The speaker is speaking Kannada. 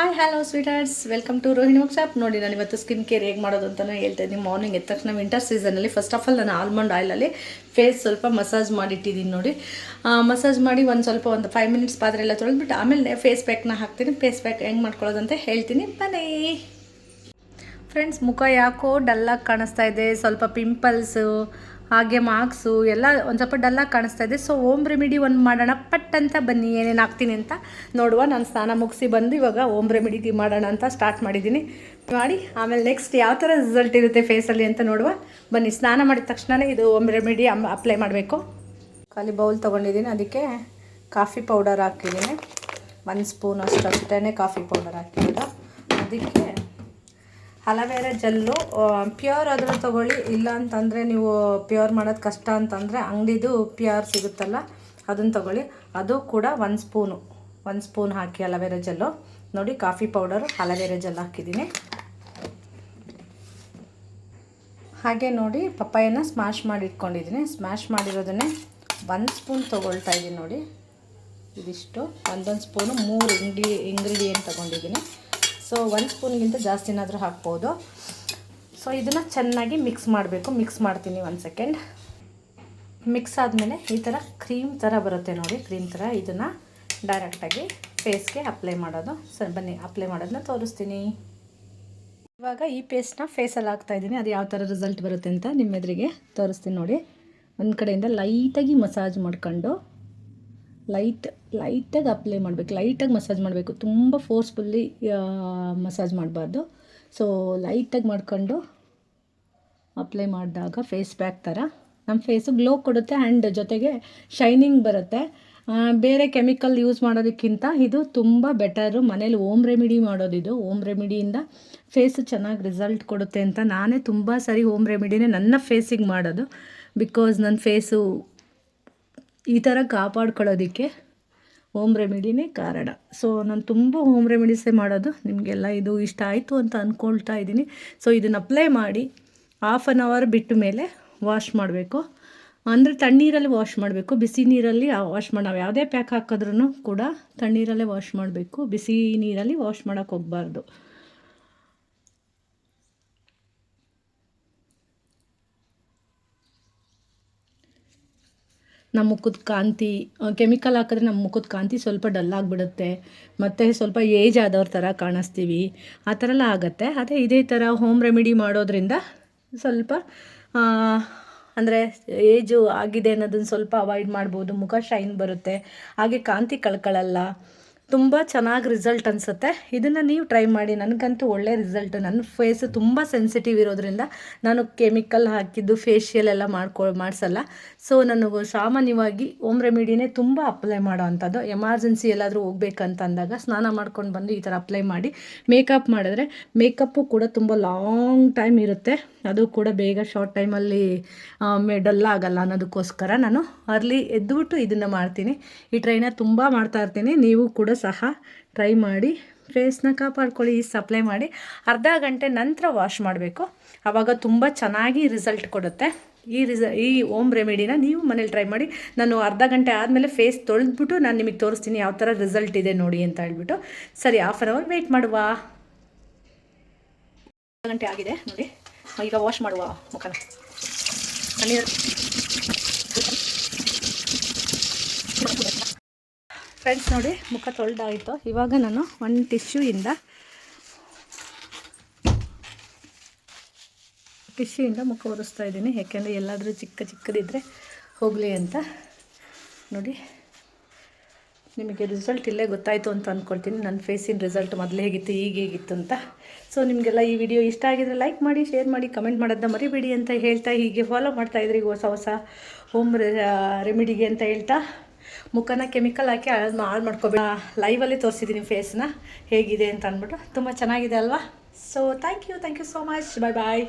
Hi hello sweeters welcome to Rohini workshop ನೋಡಿ, ನಾನು ಇವತ್ತು ಸ್ಕಿನ್ ಕೇರ್ ಹೇಗೆ ಮಾಡೋದು ಅಂತಲೂ ಹೇಳ್ತಾ ಇದ್ದೀನಿ. ಮಾರ್ನಿಂಗ್ ಎದ್ದ ತಕ್ಷಣ ವಿಂಟರ್ ಸೀಸನಲ್ಲಿ ಫಸ್ಟ್ ಆಫ್ ಆಲ್ ನಾನು ಆಲ್ಮಂಡ್ ಆಯಿಲಲ್ಲಿ ಫೇಸ್ ಸ್ವಲ್ಪ ಮಸಾಜ್ ಮಾಡಿಟ್ಟಿದ್ದೀನಿ ನೋಡಿ. ಮಸಾಜ್ ಮಾಡಿ ಒಂದು ಸ್ವಲ್ಪ ಒಂದು ಫೈವ್ ಮಿನಿಟ್ಸ್ ಪಾತ್ರೆ ಎಲ್ಲ ತೊಳೆದ್ಬಿಟ್ಟು ಆಮೇಲೆ ಫೇಸ್ ಪ್ಯಾಕ್ನ ಹಾಕ್ತೀನಿ. ಫೇಸ್ ಪ್ಯಾಕ್ ಹೆಂಗೆ ಮಾಡ್ಕೊಳ್ಳೋದಂತ ಹೇಳ್ತೀನಿ. ಬನ್ನಿ. ಫ್ರೆಂಡ್ಸ್ ಮುಖ ಯಾಕೋ ಡಲ್ಲಾಗಿ ಕಾಣಿಸ್ತಾ ಇದೆ. ಸ್ವಲ್ಪ ಪಿಂಪಲ್ಸು ಹಾಗೆ ಮಾರ್ಕ್ಸು ಎಲ್ಲ ಒಂದು ಸ್ವಲ್ಪ ಡಲ್ಲಾಗಿ ಕಾಣಿಸ್ತಾ ಇದೆ. ಸೊ ಓಮ್ ರೆಮಿಡಿ ಒಂದು ಮಾಡೋಣ. ಪಟ್ ಅಂತ ಬನ್ನಿ, ಏನೇನು ಹಾಕ್ತೀನಿ ಅಂತ. ನೋಡುವ, ನಾನು ಸ್ನಾನ ಮುಗಿಸಿ ಬಂದು ಇವಾಗ ಓಮ್ ರೆಮಿಡಿ ಮಾಡೋಣ ಅಂತ ಸ್ಟಾರ್ಟ್ ಮಾಡಿದ್ದೀನಿ. ಮಾಡಿ, ಆಮೇಲೆ ನೆಕ್ಸ್ಟ್ ಯಾವ ಥರ ರಿಸಲ್ಟ್ ಇರುತ್ತೆ ಫೇಸಲ್ಲಿ ಅಂತ ನೋಡುವ. ಬನ್ನಿ, ಸ್ನಾನ ಮಾಡಿದ ತಕ್ಷಣವೇ ಇದು ಓಮ್ ರೆಮಿಡಿ ಅಪ್ಲೈ ಮಾಡಬೇಕು. ಖಾಲಿ ಬೌಲ್ ತೊಗೊಂಡಿದ್ದೀನಿ. ಅದಕ್ಕೆ ಕಾಫಿ ಪೌಡರ್ ಹಾಕಿದ್ದೀನಿ ಒಂದು ಸ್ಪೂನ್ ಅಷ್ಟು ಅಷ್ಟೇ ಕಾಫಿ ಪೌಡರ್ ಹಾಕಿರೋದು ಅದಕ್ಕೆ ಅಲವೇರಾ ಜೆಲ್ಲು ಪ್ಯೂರ್ ಆದರೂ ತೊಗೊಳ್ಳಿ ಇಲ್ಲ ಅಂತಂದರೆ ನೀವು ಪ್ಯೂರ್ ಮಾಡೋದು ಕಷ್ಟ ಅಂತಂದರೆ ಅಂಗಡಿದು ಪ್ಯೂರ್ ಸಿಗುತ್ತಲ್ಲ ಅದನ್ನು ತೊಗೊಳ್ಳಿ. ಅದು ಕೂಡ ಒಂದು ಸ್ಪೂನು, ಒಂದು ಸ್ಪೂನ್ ಹಾಕಿ ಅಲವೇರ ಜೆಲ್ಲು. ನೋಡಿ, coffee powder, aloe vera gel ಹಾಕಿದ್ದೀನಿ. ಹಾಗೆ ನೋಡಿ, ಪಪ್ಪಾಯನ ಸ್ಮ್ಯಾಶ್ ಮಾಡಿ ಇಟ್ಕೊಂಡಿದ್ದೀನಿ ಸ್ಮ್ಯಾಶ್ ಮಾಡಿರೋದನ್ನೇ ಒಂದು ಸ್ಪೂನ್ ತೊಗೊಳ್ತಾ ಇದ್ದೀನಿ ನೋಡಿ. ಇದಿಷ್ಟು, ಒಂದೊಂದು ಸ್ಪೂನು, ಮೂರು ಇಂಗ್ರಿ ಇಂಗ್ರೀಡಿಯೆಂಟ್ ತೊಗೊಂಡಿದ್ದೀನಿ. ಸೊ ಒಂದು ಸ್ಪೂನ್ಗಿಂತ ಜಾಸ್ತಿನಾದರೂ ಹಾಕ್ಬೋದು. ಸೊ ಇದನ್ನು ಚೆನ್ನಾಗಿ ಮಿಕ್ಸ್ ಮಾಡಬೇಕು. ಮಿಕ್ಸ್ ಮಾಡ್ತೀನಿ ಒಂದು ಸೆಕೆಂಡ್ ಮಿಕ್ಸ್ ಆದಮೇಲೆ ಈ ಥರ ಕ್ರೀಮ್ ಥರ ಬರುತ್ತೆ ನೋಡಿ. ಕ್ರೀಮ್ ಥರ ಇದನ್ನು ಡೈರೆಕ್ಟಾಗಿ ಫೇಸ್ಗೆ ಅಪ್ಲೈ ಮಾಡೋದು. ಸರ್, ಬನ್ನಿ ಅಪ್ಲೈ ಮಾಡೋದನ್ನ ತೋರಿಸ್ತೀನಿ. ಇವಾಗ ಈ ಪೇಸ್ಟ್ನ ಫೇಸಲ್ಲಿ ಹಾಕ್ತಾಯಿದ್ದೀನಿ ಅದು ಯಾವ ಥರ ರಿಸಲ್ಟ್ ಬರುತ್ತೆ ಅಂತ ನಿಮ್ಮ ಎದುರಿಗೆ ತೋರಿಸ್ತೀನಿ ನೋಡಿ. ಒಂದು ಕಡೆಯಿಂದ ಲೈಟಾಗಿ ಮಸಾಜ್ ಮಾಡ್ಕೊಂಡು ಲೈಟ್ ಲೈಟಾಗಿ ಅಪ್ಲೈ ಮಾಡಬೇಕು. ಲೈಟಾಗಿ ಮಸಾಜ್ ಮಾಡಬೇಕು. ತುಂಬ ಫೋರ್ಸ್ಫುಲ್ಲಿ ಮಸಾಜ್ ಮಾಡಬಾರ್ದು. ಸೊ ಲೈಟಾಗಿ ಮಾಡ್ಕೊಂಡು ಅಪ್ಲೈ ಮಾಡಿದಾಗ ಫೇಸ್ ಪ್ಯಾಕ್ ಥರ ನಮ್ಮ ಫೇಸು ಗ್ಲೋ ಕೊಡುತ್ತೆ ಆ್ಯಂಡ್ ಜೊತೆಗೆ ಶೈನಿಂಗ್ ಬರುತ್ತೆ. ಬೇರೆ ಕೆಮಿಕಲ್ ಯೂಸ್ ಮಾಡೋದಕ್ಕಿಂತ ಇದು ತುಂಬ ಬೆಟರು ಮನೇಲಿ ಓಮ್ ರೆಮಿಡಿ ಮಾಡೋದಿದು ಓಮ್ ರೆಮಿಡಿಯಿಂದ ಫೇಸು ಚೆನ್ನಾಗಿ ರಿಸಲ್ಟ್ ಕೊಡುತ್ತೆ ಅಂತ ನಾನೇ ತುಂಬ ಸರಿ ಓಮ್ ರೆಮಿಡಿನೇ ನನ್ನ ಫೇಸಿಗೆ ಮಾಡೋದು. ಬಿಕಾಸ್ ನನ್ನ ಫೇಸು ಈ ಥರ ಕಾಪಾಡ್ಕೊಳ್ಳೋದಕ್ಕೆ ಹೋಮ್ ರೆಮಿಡಿನೇ ಕಾರಣ. ಸೊ ನಾನು ತುಂಬ ಹೋಮ್ ರೆಮಿಡೀಸೇ ಮಾಡೋದು ನಿಮಗೆಲ್ಲ ಇದು ಇಷ್ಟ ಆಯಿತು ಅಂತ ಅಂದ್ಕೊಳ್ತಾ ಇದ್ದೀನಿ. ಸೊ ಇದನ್ನು ಅಪ್ಲೈ ಮಾಡಿ ಹಾಫ್ ಆನ್ ಅವರ್ ಬಿಟ್ಟ ಮೇಲೆ ವಾಶ್ ಮಾಡಬೇಕು. ಅಂದರೆ ತಣ್ಣೀರಲ್ಲಿ ವಾಶ್ ಮಾಡಬೇಕು. ಬಿಸಿ ನೀರಲ್ಲಿ ವಾಶ್ ಮಾಡಿ, ನಾವು ಯಾವುದೇ ಪ್ಯಾಕ್ ಹಾಕಿದ್ರೂ ಕೂಡ ತಣ್ಣೀರಲ್ಲೇ ವಾಶ್ ಮಾಡಬೇಕು. ಬಿಸಿ ನೀರಲ್ಲಿ ವಾಶ್ ಮಾಡೋಕ್ಕೆ ಹೋಗಬಾರ್ದು. ನಮ್ಮ ಮುಖದ ಕಾಂತಿ ಕೆಮಿಕಲ್ ಹಾಕಿದ್ರೆ ನಮ್ಮ ಮುಖದ ಕಾಂತಿ ಸ್ವಲ್ಪ ಡಲ್ ಆಗಿಬಿಡುತ್ತೆ. ಮತ್ತು ಸ್ವಲ್ಪ ಏಜ್ ಆದವ್ರ ಥರ ಕಾಣಿಸ್ತೀವಿ. ಆ ಥರ ಎಲ್ಲ ಆಗುತ್ತೆ. ಅದೇ ಇದೇ ಥರ ಹೋಮ್ ರೆಮಿಡಿ ಮಾಡೋದ್ರಿಂದ ಸ್ವಲ್ಪ ಅಂದರೆ ಏಜು ಆಗಿದೆ ಅನ್ನೋದನ್ನು ಸ್ವಲ್ಪ ಅವಾಯ್ಡ್ ಮಾಡ್ಬೋದು. ಮುಖ ಶೈನ್ ಬರುತ್ತೆ. ಹಾಗೆ ಕಾಂತಿ ಕಳ್ಕೊಳ್ಳಲ್ಲ ತುಂಬ ಚೆನ್ನಾಗಿ ರಿಸಲ್ಟ್ ಅನಿಸುತ್ತೆ. ಇದನ್ನು ನೀವು ಟ್ರೈ ಮಾಡಿ. ನನಗಂತೂ ಒಳ್ಳೆ ರಿಸಲ್ಟ್ ನನ್ನ ಫೇಸ್ ತುಂಬ ಸೆನ್ಸಿಟಿವ್ ಇರೋದ್ರಿಂದ ನಾನು ಕೆಮಿಕಲ್ ಹಾಕಿದ್ದು ಫೇಶಿಯಲ್ ಎಲ್ಲ ಮಾಡ್ಕೊ, ಮಾಡಿಸಲ್ಲ. ಸೊ ನಾನು ಸಾಮಾನ್ಯವಾಗಿ ಓಮ್ ರೆಮಿಡಿನೇ ತುಂಬ ಅಪ್ಲೈ ಮಾಡೋ ಅಂಥದ್ದು. ಎಮರ್ಜೆನ್ಸಿ ಎಲ್ಲಾದರೂ ಹೋಗ್ಬೇಕಂತಂದಾಗ ಸ್ನಾನ ಮಾಡ್ಕೊಂಡು ಬಂದು ಈ ಥರ ಅಪ್ಲೈ ಮಾಡಿ. ಮೇಕಪ್ ಮಾಡಿದ್ರೆ ಮೇಕಪ್ಪು ಕೂಡ ತುಂಬ ಲಾಂಗ್ ಟೈಮ್ ಇರುತ್ತೆ. ಅದು ಕೂಡ ಬೇಗ ಶಾರ್ಟ್ ಟೈಮಲ್ಲಿ ಡಲ್ ಆಗಲ್ಲ ಅನ್ನೋದಕ್ಕೋಸ್ಕರ ನಾನು ಅರ್ಲಿ ಎದ್ದುಬಿಟ್ಟು ಇದನ್ನು ಮಾಡ್ತೀನಿ. ಈ ಟ್ರೈನ ತುಂಬ ಮಾಡ್ತಾ ಇರ್ತೀನಿ. ನೀವು ಕೂಡ ಸಹ ಟ್ರೈ ಮಾಡಿ ಫೇಸ್ನ ಕಾಪಾಡ್ಕೊಳ್ಳಿ, ಈ ಸಪ್ಲೈ ಮಾಡಿ. ಅರ್ಧ ಗಂಟೆ ನಂತರ ವಾಶ್ ಮಾಡಬೇಕು. ಆವಾಗ ತುಂಬ ಚೆನ್ನಾಗಿ ರಿಸಲ್ಟ್ ಕೊಡುತ್ತೆ. ಈ ರಿಸ ಈ ಓಮ್ ರೆಮಿಡಿನ ನೀವು ಮನೇಲಿ ಟ್ರೈ ಮಾಡಿ. ನಾನು ಅರ್ಧ ಗಂಟೆ ಆದಮೇಲೆ ಫೇಸ್ ತೊಳೆದ್ಬಿಟ್ಟು ನಾನು ನಿಮಗೆ ತೋರಿಸ್ತೀನಿ ಯಾವ ಥರ ರಿಸಲ್ಟ್ ಇದೆ ನೋಡಿ ಅಂತ ಹೇಳ್ಬಿಟ್ಟು. ಸರಿ ಹಾಫ್ ಆನ್ ಅವರ್ ವೆಯ್ಟ್ ಮಾಡುವ. ಅರ್ಧ ಗಂಟೆ ಆಗಿದೆ ನೋಡಿ. ಈಗ ವಾಶ್ ಮಾಡುವ ಮುಖನ. ಫ್ರೆಂಡ್ಸ್ ನೋಡಿ, ಮುಖ ತೊಳೆದಾಯಿತು. ಇವಾಗ ನಾನು ಒಂದು ಟಿಶ್ಯೂಯಿಂದ ಟಿಶ್ಯೂಯಿಂದ ಮುಖ ಒರೆಸ್ತಾ ಇದ್ದೀನಿ. ಯಾಕೆಂದರೆ ಎಲ್ಲಾದರೂ ಚಿಕ್ಕ ಚಿಕ್ಕದಿದ್ದರೆ ಹೋಗಲಿ ಅಂತ. ನೋಡಿ, ನಿಮಗೆ ರಿಸಲ್ಟ್ ಇಲ್ಲೇ ಗೊತ್ತಾಯಿತು ಅಂತ ಅಂದ್ಕೊಳ್ತೀನಿ ನನ್ನ ಫೇಸಿನ ರಿಸಲ್ಟ್ ಮೊದಲು ಹೇಗಿತ್ತು, ಈಗ ಹೇಗಿತ್ತು ಅಂತ. ಸೊ ನಿಮಗೆಲ್ಲ ಈ ವಿಡಿಯೋ ಇಷ್ಟ ಆಗಿದರೆ ಲೈಕ್ ಮಾಡಿ ಶೇರ್ ಮಾಡಿ ಕಮೆಂಟ್ ಮಾಡೋದನ್ನ ಮರಿಬೇಡಿ ಅಂತ ಹೇಳ್ತಾ ಹೀಗೆ ಫಾಲೋ ಮಾಡ್ತಾಯಿದ್ರಿ ಹೊಸ ಹೊಸ ಹೋಮ್ ರೆಮಿಡಿಗೆ ಅಂತ ಹೇಳ್ತಾ. ಮುಖನ ಕೆಮಿಕಲ್ ಹಾಕಿ ಹಾಳು ಹಾಳು ಮಾಡ್ಕೋಬೇಡ. ಲೈವಲ್ಲಿ ತೋರಿಸಿದ್ದೀನಿ ಫೇಸ್ನ ಹೇಗಿದೆ ಅಂತ ಅಂದ್ಬಿಟ್ಟು. ತುಂಬ ಚೆನ್ನಾಗಿದೆ ಅಲ್ವಾ? So thank you thank you so much bye bye